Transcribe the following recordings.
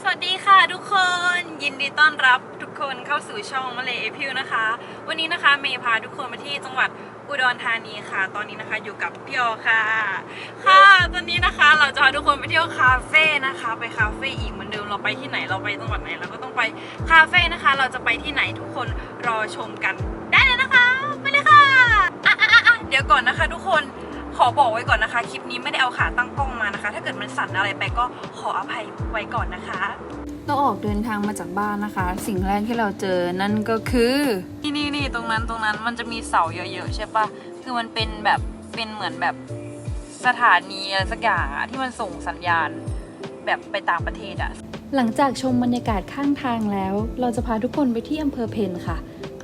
สวัสดีค่ะทุกคนยินดีต้อนรับทุกคนเข้าสู่ช่องมาเลเอพิวนะคะ วันนี้นะคะเมย์พาทุกคนมาที่จังหวัดอุดรธานีค่ะ ตอนนี้นะคะอยู่กับพี่ออค่ะ ค่ะ ตอนนี้นะคะเราจะพาทุกคนไปเที่ยวคาเฟ่นะคะ ไปคาเฟ่อีกเหมือนเดิมเราไปที่ไหนเราไปจังหวัดไหนเราก็ต้องไปคาเฟ่นะคะ เราจะไปที่ไหนทุกคนรอชมกันได้เลยนะคะไปเลยค่ะอะอะอะอะเดี๋ยวก่อนนะคะทุกคน ขอบอกไว้ก่อนนะคะ คลิปนี้ไม่ได้เอาขาตั้งกล้องมานะคะ ถ้าเกิดมันสั่นอะไรไปก็ขออภัยไว้ก่อนนะคะ เราออกเดินทางมาจากบ้านนะคะ สิ่งแรกที่เราเจอนั่นก็คือนี่นี่นี่ตรงนั้นตรงนั้นมันจะมีเสาเยอะๆใช่ปะคือมันเป็นแบบเป็นเหมือนแบบสถานีอะไรสักอย่างอะที่มันส่งสัญญาณแบบไปต่างประเทศอะหลังจากชมบรรยากาศข้างทางแล้ว เราจะพาทุกคนไปที่อำเภอเพนค่ะ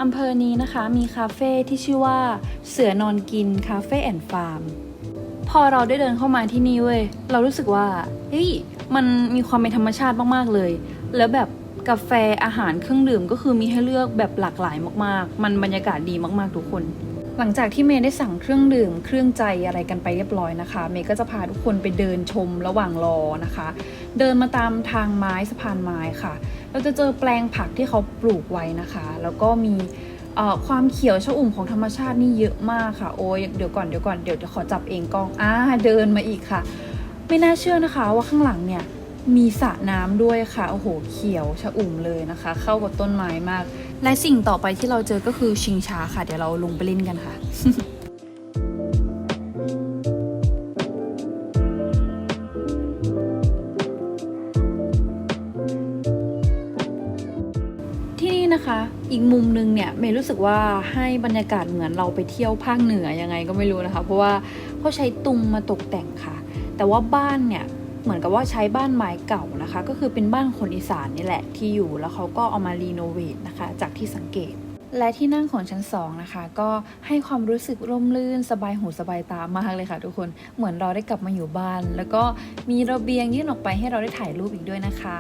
อำเภอนี้นะคะมีคาเฟ่ที่ชื่อว่าเสือนอนกินคาเฟ่แอนด์ฟาร์มพอเราได้เดินเข้ามาที่นี่เว้ยเรารู้สึกว่าเฮ้ยมันมีความเป็นธรรมชาติมากๆเลย แล้วแบบกาแฟอาหารเครื่องดื่มก็คือมีให้เลือกแบบหลากหลายมากๆ มันบรรยากาศดีมากๆทุกคน หลังจากที่เมย์ได้สั่งเครื่องดื่ม เครื่องใจอะไรกันไปเรียบร้อยนะคะ เมย์ก็จะพาทุกคนไปเดินชมระหว่างรอนะคะ เดินมาตามทางไม้สะพานไม้ค่ะ เราจะเจอแปลงผักที่เขาปลูกไว้นะคะ แล้วก็มีความเขียวชอุ่มของธรรมชาตินี่เยอะมากค่ะ โอ้ยเดี๋ยวก่อนเดี๋ยวก่อนเดี๋ยวจะขอจับเองกล้องอ่าเดินมาอีกค่ะ ไม่น่าเชื่อนะคะว่าข้างหลังเนี่ย มีสระน้ำด้วยค่ะ โอ้โห เขียวชะอุ่มเลยนะคะ เข้ากับต้นไม้มาก และสิ่งต่อไปที่เราเจอก็คือชิงช้าค่ะ เดี๋ยวเราลงไปเล่นกันค่ะที่นี่นะคะอีกมุมนึงเนี่ยเมย์รู้สึกว่าให้บรรยากาศเหมือนเราไปเที่ยวภาคเหนือยังไงก็ไม่รู้นะคะ เพราะว่าเขาใช้ตุงมาตกแต่งค่ะ แต่ว่าบ้านเนี่ย เหมือนกับว่าใช้บ้านไม้เก่านะคะ ก็คือเป็นบ้านคนอีสานนี่แหละที่อยู่แล้วเขาก็เอามารีโนเวทนะคะ จากที่สังเกต และที่นั่งของชั้นสองนะคะ ก็ให้ความรู้สึกร่มรื่นสบายหูสบายตามากเลยค่ะ ทุกคนเหมือนเราได้กลับมาอยู่บ้าน แล้วก็มีระเบียงยื่นออกไปให้เราได้ถ่ายรูปอีกด้วยนะคะ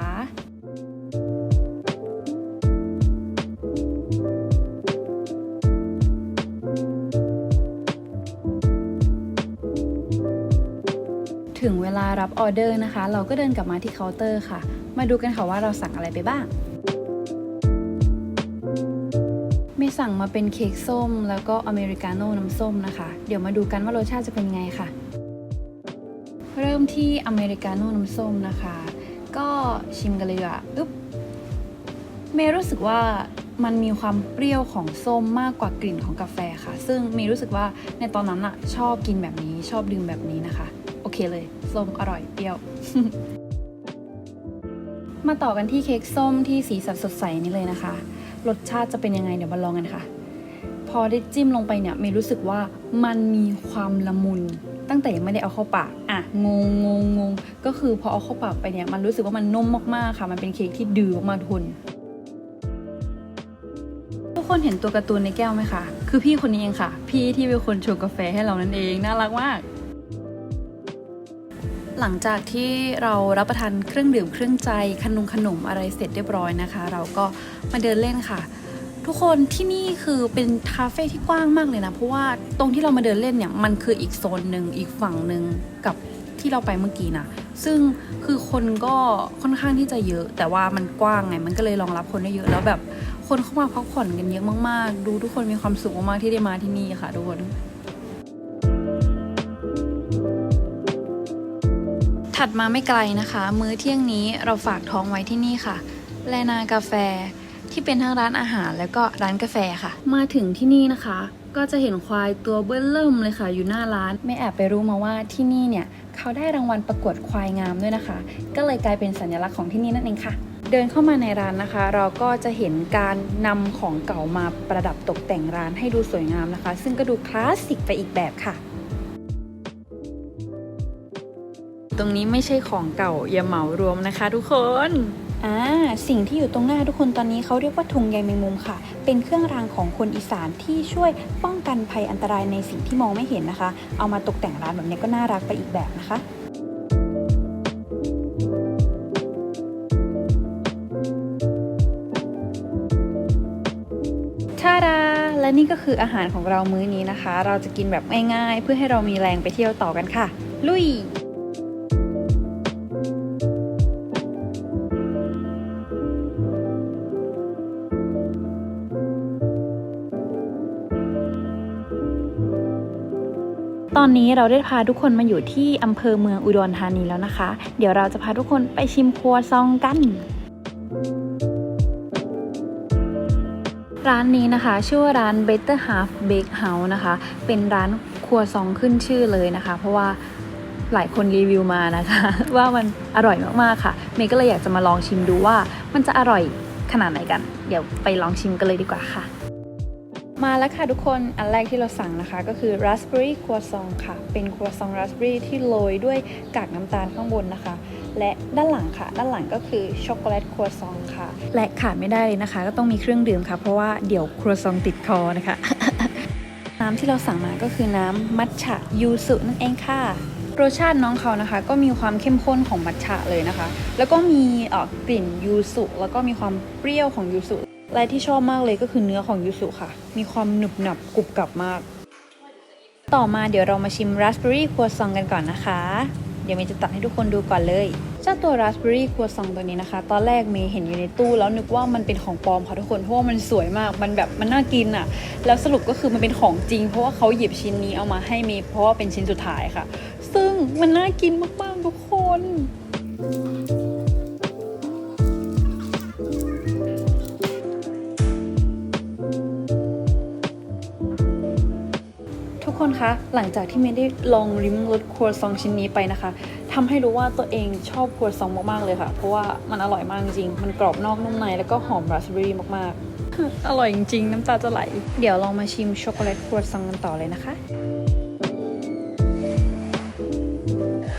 รับออเดอร์นะคะ เราก็เดินกลับมาที่เคาน์เตอร์ค่ะ มาดูกันค่ะว่าเราสั่งอะไรไปบ้างเมย์สั่งมาเป็นเค้กส้ม แล้วก็อเมริกาโน่น้ำส้มนะคะ เดี๋ยวมาดูกันว่ารสชาติจะเป็นไงค่ะ เริ่มที่อเมริกาโน่น้ำส้มนะคะ ก็ชิมกันเลยดีกว่าอึ๊บเมย์รู้สึกว่ามันมีความเปรี้ยวของส้มมากกว่ากลิ่นของกาแฟค่ะ ซึ่งเมย์รู้สึกว่าในตอนนั้นอะชอบกินแบบนี้ชอบดื่มแบบนี้นะคะ เคเลยส้มอร่อยเปรี้ยว มาต่อกันที่เค้กส้มที่สีสันสดใสนี้เลยนะคะ รสชาติจะเป็นยังไงเดี๋ยวมาลองกันค่ะ พอได้จิ้มลงไปเนี่ยเมย์รู้สึกว่ามันมีความละมุน ตั้งแต่ยังไม่ได้เอาเข้าปากอะงงงงงงก็คือพอเอาเข้าปากไปเนี่ยมันรู้สึกว่ามันนุ่มมากๆค่ะ มันเป็นเค้กที่ดื้อมากทุนทุกคนเห็นตัวการ์ตูนในแก้วไหมคะ คือพี่คนนี้เองค่ะ พี่ที่เป็นคนชงกาแฟให้เรานั่นเอง น่ารักมาก หลังจากที่เรารับประทานเครื่องดื่มเครื่องใจขนมขนมอะไรเสร็จเรียบร้อยนะคะ เราก็มาเดินเล่นค่ะ ทุกคนที่นี่คือเป็นคาเฟ่ที่กว้างมากเลยนะ เพราะว่าตรงที่เรามาเดินเล่นเนี่ยมันคืออีกโซนหนึ่งอีกฝั่งหนึ่งกับที่เราไปเมื่อกี้นะซึ่งคือคนก็ค่อนข้างที่จะเยอะ แต่ว่ามันกว้างไง มันก็เลยรองรับคนได้เยอะแล้วแบบคนเข้ามาพักผ่อนกันเยอะมากๆ ดูทุกคนมีความสุขมากๆที่ได้มาที่นี่ค่ะทุกคน ถัดมาไม่ไกลนะคะ มื้อเที่ยงนี้เราฝากท้องไว้ที่นี่ค่ะ แลนากาแฟที่เป็นทั้งร้านอาหารแล้วก็ร้านกาแฟค่ะ มาถึงที่นี่นะคะ ก็จะเห็นควายตัวเบิ้ลเริ่มเลยค่ะ อยู่หน้าร้าน ไม่แอบไปรู้มาว่าที่นี่เนี่ยเขาได้รางวัลประกวดควายงามด้วยนะคะ ก็เลยกลายเป็นสัญลักษณ์ของที่นี่นั่นเองค่ะ เดินเข้ามาในร้านนะคะ เราก็จะเห็นการนำของเก่ามาประดับตกแต่งร้านให้ดูสวยงามนะคะ ซึ่งก็ดูคลาสสิกไปอีกแบบค่ะ ตรงนี้ไม่ใช่ของเก่าอย่าเหมารวมนะคะทุกคนอ่าสิ่งที่อยู่ตรงหน้าทุกคนตอนนี้เขาเรียกว่าธงใยแมงมุมค่ะ เป็นเครื่องรางของคนอีสานที่ช่วยป้องกันภัยอันตรายในสิ่งที่มองไม่เห็นนะคะ เอามาตกแต่งร้านแบบนี้ก็น่ารักไปอีกแบบนะคะทาดาและนี่ก็คืออาหารของเรามื้อนี้นะคะ เราจะกินแบบง่ายๆ เพื่อให้เรามีแรงไปเที่ยวต่อกันค่ะ ลุย ตอนนี้เราได้พาทุกคนมาอยู่ที่อำเภอเมืองอุดรธานีแล้วนะคะ เดี๋ยวเราจะพาทุกคนไปชิมครัวซองกัน ร้านนี้นะคะ ชื่อว่าร้าน Better Half Bake House นะคะ เป็นร้านครัวซองขึ้นชื่อเลยนะคะ เพราะว่าหลายคนรีวิวมานะคะ ว่ามันอร่อยมากๆค่ะเมย์ก็เลยอยากจะมาลองชิมดูว่า มันจะอร่อยขนาดไหนกัน เดี๋ยวไปลองชิมกันเลยดีกว่าค่ะ มาแล้วค่ะทุกคน อันแรกที่เราสั่งนะคะ ก็คือ raspberry croissant ค่ะ เป็นครัวซอง raspberry ที่โรยด้วยกากน้ำตาลข้างบนนะคะ และด้านหลังค่ะ ด้านหลังก็คือช็อกโกแลตครัวซองค่ะ และขาดไม่ได้เลยนะคะ ก็ต้องมีเครื่องดื่มค่ะ เพราะว่าเดี๋ยวครัวซองติดคอนะคะ น้ำที่เราสั่งมาก็คือน้ำมัทฉะยูสุนั่นเองค่ะรสชาติน้องเขานะคะ ก็มีความเข้มข้นของมัทฉะเลยนะคะ แล้วก็มีเอ่อกลิ่นยูสุแล้วก็มีความเปรี้ยวของยูสุ และที่ชอบมากเลยก็คือเนื้อของยูสุค่ะ มีความหนึบหนับกรุบกรับมาก ต่อมาเดี๋ยวเรามาชิมราสเบอรี่ครัวซองกันก่อนนะคะ เดี๋ยวเมย์จะตัดให้ทุกคนดูก่อนเลย เจ้าตัวราสเบอรี่ครัวซองตัวนี้นะคะ ตอนแรกเมย์เห็นอยู่ในตู้แล้วนึกว่ามันเป็นของปลอมค่ะทุกคน เพราะว่ามันสวยมาก มันแบบมันน่ากินอะ่ะ แล้วสรุปก็คือมันเป็นของจริง เพราะว่าเขาหยิบชิ้นนี้เอามาให้เมย์เพราะว่าเป็นชิ้นสุดท้ายค่ะ ซึ่งมันน่ากินมากๆ หลังจากที่เมย์ได้ลองริมรสครัวซองชิ้นนี้ไปนะคะทำให้รู้ว่าตัวเองชอบครัวซองมากๆเลยค่ะ เพราะว่ามันอร่อยมากจริง มันกรอบนอกนุ่มในแล้วก็หอมราสเบอรี่มากๆ อร่อยจริงๆ น้ำตาจะไหล เดี๋ยวลองมาชิมช็อกโกแลตครัวซองกันต่อเลยนะคะ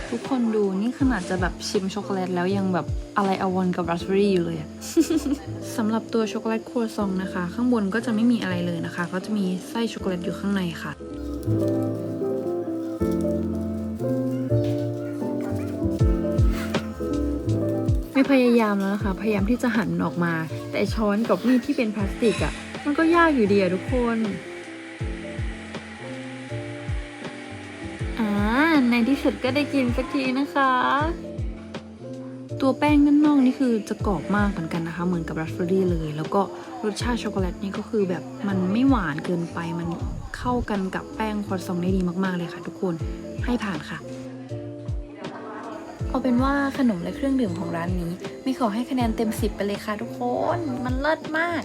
ทุกคนดูนี่ขนาดจะแบบชิมช็อกโกแลตแล้วยังแบบอะไรอาวอนกับราสเบอรี่อยู่เลยอะสำหรับตัวช็อกโกแลตครัวซองนะคะ ข้างบนก็จะไม่มีอะไรเลยนะคะ ก็จะมีไส้ช็อกโกแลตอยู่ข้างในค่ะ ไม่พยายามแล้วนะคะ พยายามที่จะหันออกมา แต่ช้อนกับมีดที่เป็นพลาสติกอะ่ะ มันก็ยากอยู่ดีอะทุกคน อ่า ในที่สุดก็ได้กินสักทีนะคะ ตัวแป้งด้านนอกนี่คือจะกรอบมากเหมือนกันนะคะ เหมือนกับราสเบอรี่เลย แล้วก็รสชาติช็อกโกแลตนี่ก็คือแบบมันไม่หวานเกินไป มันเข้ากันกับแป้งครัวซองได้ดีมากๆเลยค่ะ ทุกคนให้ผ่านค่ะ เอาเป็นว่าขนมและเครื่องดื่มของร้านนี้ ไม่ขอให้คะแนนเต็ม 10 ไปเลยค่ะทุกคน มันเลิศมาก